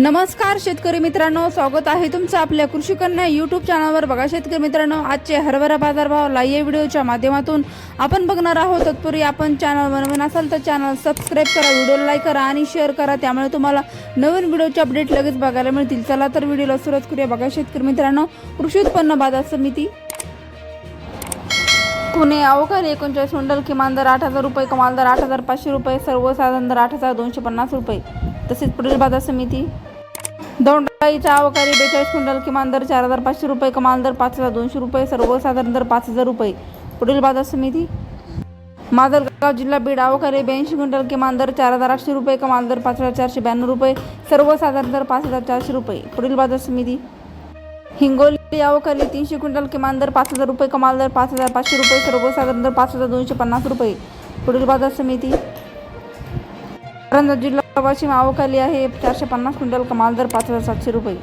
नमस्कार शेतकरी मित्रांनो. स्वागत आहे तुमचं आपल्या कृषी कन्या यूट्यूब चॅनलवर बघा शेतकरी मित्रांनो आजचे हरभरा बाजारभाव लाईव्ह व्हिडिओच्या माध्यमातून आपण बघणार आहोत. तत्पूर्वी आपण चॅनल बनवून असाल तर चॅनल सबस्क्राईब करा व्हिडिओला लाईक करा आणि शेअर करा. त्यामुळे तुम्हाला नवीन व्हिडिओचे अपडेट लगेच बघायला मिळतील. चला तर व्हिडिओला सुरुवात करूया. बघा शेतकरी मित्रांनो कृषी उत्पन्न बाजार समिती. पुणे अवघड एकोणचाळीस कुंटल किमान दर आठ हजार रुपये कमाल दर आठ हजार पाचशे रुपये सर्वसाधारण दर आठ हजार दोनशे पन्नास रुपये. तसेच पुढील बाजार समिती. दोंडाईचा अवकाळी बेचाळीस क्विंटल किमान दर चार हजार पाचशे रुपये कमाल दर पाच हजार दोनशे रुपये सर्वसाधारण दर पाच हजार रुपये. पुढील बाजार समिती. माजलगाव जिल्हा बीड अवकाळी ब्याऐंशी क्विंटल किमान दर चार हजार आठशे रुपये कमाल दर पाच हजार चारशे ब्याण्णव रुपये सर्वसाधारण दर पाच हजार चारशे रुपये. पुढील बाजार समिती. हिंगोली अवकारी तीनशे क्विंटल किमान दर पाच हजार रुपये कमाल दर पाच हजार पाचशे रुपये सर्वसाधारण दर पाच हजार दोनशे पन्नास रुपये. पुढील बाजार समिती. जिल्हा गव्हाची मावक आली आहे. चारशे पन्नास क्विंटल कमाल दर पाच हजार सातशे रुपये.